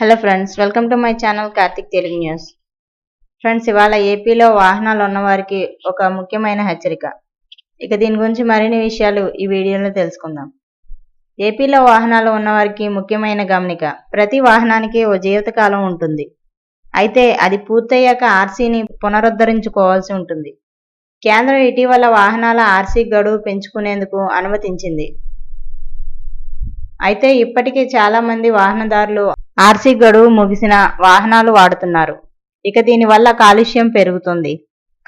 Hello friends welcome to my channel Karthik Telugu news friends ఇవాళ ఏపీలో వాహనాలు ఉన్నవారికి ఒక ముఖ్యమైన హెచ్చరిక. ఇక దీని గురించి మరిన్ని విషయాలు ఈ వీడియోలో తెలుసుకుందాం. ఏపీలో వాహనాలు ఉన్నవారికి ముఖ్యమైన గమనిక ప్రతి వాహనానికి ఓ జీవితకాలం ఉంటుంది. అయితే అది పూర్తయ్యాక ఆర్సీని పునరుద్ధరించుకోవాల్సి ఉంటుంది. కేంద్రం ఇటీవల వాహనాల ఆర్సీ గడువు పెంచుకునేందుకు అనుమతించింది. అయితే ఇప్పటికే చాలా మంది వాహనదారులు ఆర్సీ గడువు ముగిసిన వాహనాలు వాడుతున్నారు. ఇక దీనివల్ల కాలుష్యం పెరుగుతుంది.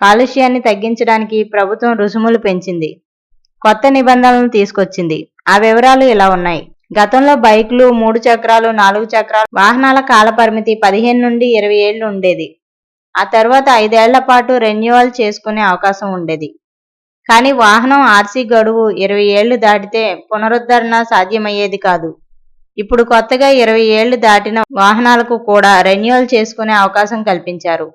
కాలుష్యాన్ని తగ్గించడానికి ప్రభుత్వం రుసుములు పెంచింది. కొత్త నిబంధనలను తీసుకొచ్చింది. ఆ వివరాలు ఇలా ఉన్నాయి. గతంలో బైక్లు మూడు చక్రాలు నాలుగు చక్రాలు వాహనాల కాల పరిమితి పదిహేను నుండి ఇరవై ఏళ్ళు ఉండేది. ఆ తర్వాత ఐదేళ్ళ పాటు రెన్యువల్ చేసుకునే అవకాశం ఉండేది. కానీ వాహనం ఆర్సీ గడువు ఇరవై ఏళ్ళు దాటితే పునరుద్ధరణ సాధ్యమయ్యేది కాదు. ఇప్పుడు కొత్తగా ఇరవై ఏళ్ళు దాటిన వాహనాలకు కూడా రెన్యువల్ చేసుకునే అవకాశం కల్పించారు.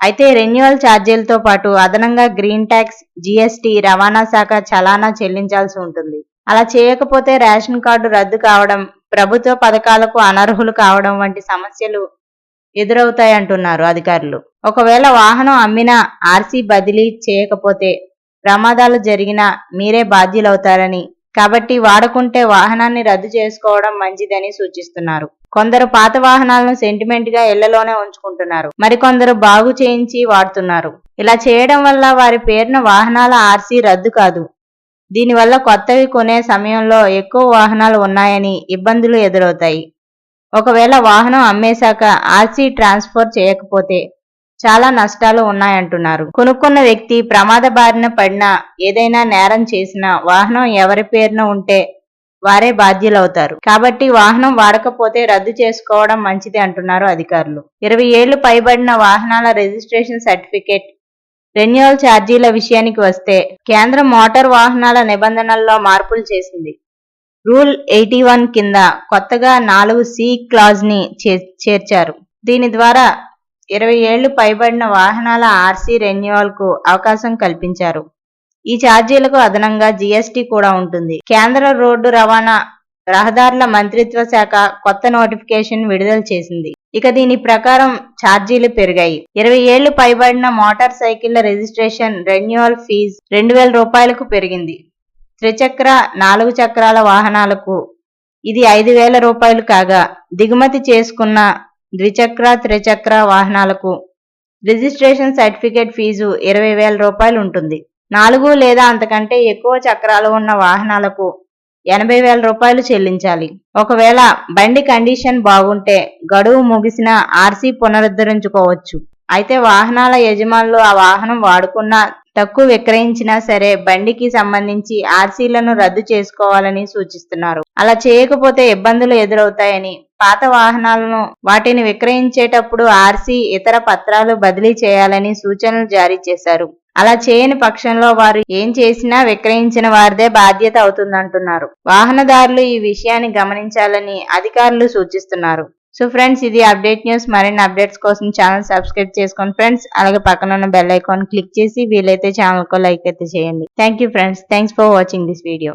అయితే రెన్యువల్ ఛార్జీలతో పాటు అదనంగా గ్రీన్ ట్యాక్స్ జీఎస్టీ రవాణా శాఖ చలానా చెల్లించాల్సి ఉంటుంది. అలా చేయకపోతే రేషన్ కార్డు రద్దు కావడం ప్రభుత్వ పథకాలకు అనర్హులు కావడం వంటి సమస్యలు ఎదురవుతాయంటున్నారు అధికారులు. ఒకవేళ వాహనం అమ్మినా ఆర్సీ బదిలీ చేయకపోతే ప్రమాదాలు జరిగినా మీరే బాధ్యులవుతారని కాబట్టి వాడకుంటే వాహనాన్ని రద్దు చేసుకోవడం మంచిదని సూచిస్తున్నారు. కొందరు పాత వాహనాలను సెంటిమెంట్గా ఇళ్ళలోనే ఉంచుకుంటున్నారు. మరికొందరు బాగు చేయించి వాడుతున్నారు. ఇలా చేయడం వల్ల వారి పేరున వాహనాల ఆర్సీ రద్దు కాదు. దీనివల్ల కొత్తవి కొనే సమయంలో ఎక్కువ వాహనాలు ఉన్నాయని ఇబ్బందులు ఎదురవుతాయి. ఒకవేళ వాహనం అమ్మేశాక ఆర్సీ ట్రాన్స్ఫర్ చేయకపోతే చాలా నష్టాలు ఉన్నాయంటున్నారు. కొనుక్కున్న వ్యక్తి ప్రమాద బారిన పడినా ఏదైనా నేరం చేసినా వాహనం ఎవరి పేరున ఉంటే వారే బాధ్యులవుతారు. కాబట్టి వాహనం వాడకపోతే రద్దు చేసుకోవడం మంచిది అంటున్నారు అధికారులు. ఇరవై ఏళ్ళు పైబడిన వాహనాల రిజిస్ట్రేషన్ సర్టిఫికేట్ రెన్యువల్ ఛార్జీల విషయానికి వస్తే కేంద్రం మోటార్ వాహనాల నిబంధనల్లో మార్పులు చేసింది. రూల్ ఎయిటీ వన్ కింద కొత్తగా నాలుగు సి క్లాజ్ని చేర్చారు. దీని ద్వారా ఇరవై ఏళ్ళు పైబడిన వాహనాల ఆర్సీ రెన్యువల్కు అవకాశం కల్పించారు. ఈ ఛార్జీలకు అదనంగా జీఎస్టీ కూడా ఉంటుంది. కేంద్ర రోడ్డు రవాణా రహదారుల మంత్రిత్వ శాఖ కొత్త నోటిఫికేషన్ విడుదల చేసింది. ఇక దీని ప్రకారం ఛార్జీలు పెరిగాయి. ఇరవై ఏళ్ళు పైబడిన మోటార్ సైకిళ్ళ రిజిస్ట్రేషన్ రెన్యువల్ ఫీజు రెండు వేల రూపాయలకు పెరిగింది. త్రిచక్ర నాలుగు చక్రాల వాహనాలకు ఇది ఐదు వేల రూపాయలు కాగా దిగుమతి చేసుకున్న ద్విచక్ర త్రిచక్ర వాహనాలకు రిజిస్ట్రేషన్ సర్టిఫికేట్ ఫీజు ఇరవై వేల రూపాయలు ఉంటుంది. నాలుగు లేదా అంతకంటే ఎక్కువ చక్రాలు ఉన్న వాహనాలకు ఎనభై వేల రూపాయలు చెల్లించాలి. ఒకవేళ బండి కండిషన్ బాగుంటే గడువు ముగిసిన ఆర్సీ పునరుద్ధరించుకోవచ్చు. అయితే వాహనాల యజమానులు ఆ వాహనం వాడుకున్న తక్కువ విక్రయించినా సరే బండికి సంబంధించి ఆర్సీలను రద్దు చేసుకోవాలని సూచిస్తున్నారు. అలా చేయకపోతే ఇబ్బందులు ఎదురవుతాయని పాత వాహనాలను వాటిని విక్రయించేటప్పుడు ఆర్సీ ఇతర పత్రాలు బదిలీ చేయాలని సూచనలు జారీ చేశారు. అలా చేయని పక్షంలో వారు ఏం చేసినా విక్రయించిన వారిదే బాధ్యత అవుతుందంటున్నారు. వాహనదారులు ఈ విషయాన్ని గమనించాలని అధికారులు సూచిస్తున్నారు. సో ఫ్రెండ్స్ ఇది అప్డేట్ న్యూస్. మరిన్ని అప్డేట్స్ కోసం ఛానల్ సబ్స్క్రైబ్ చేసుకోండి ఫ్రెండ్స్ అలాగే పక్కన ఉన్న బెల్ ఐకాన్ క్లిక్ చేసి వీలైతే ఛానల్ లైక్ అయితే చేయండి. Thank you friends. Thanks for watching this video.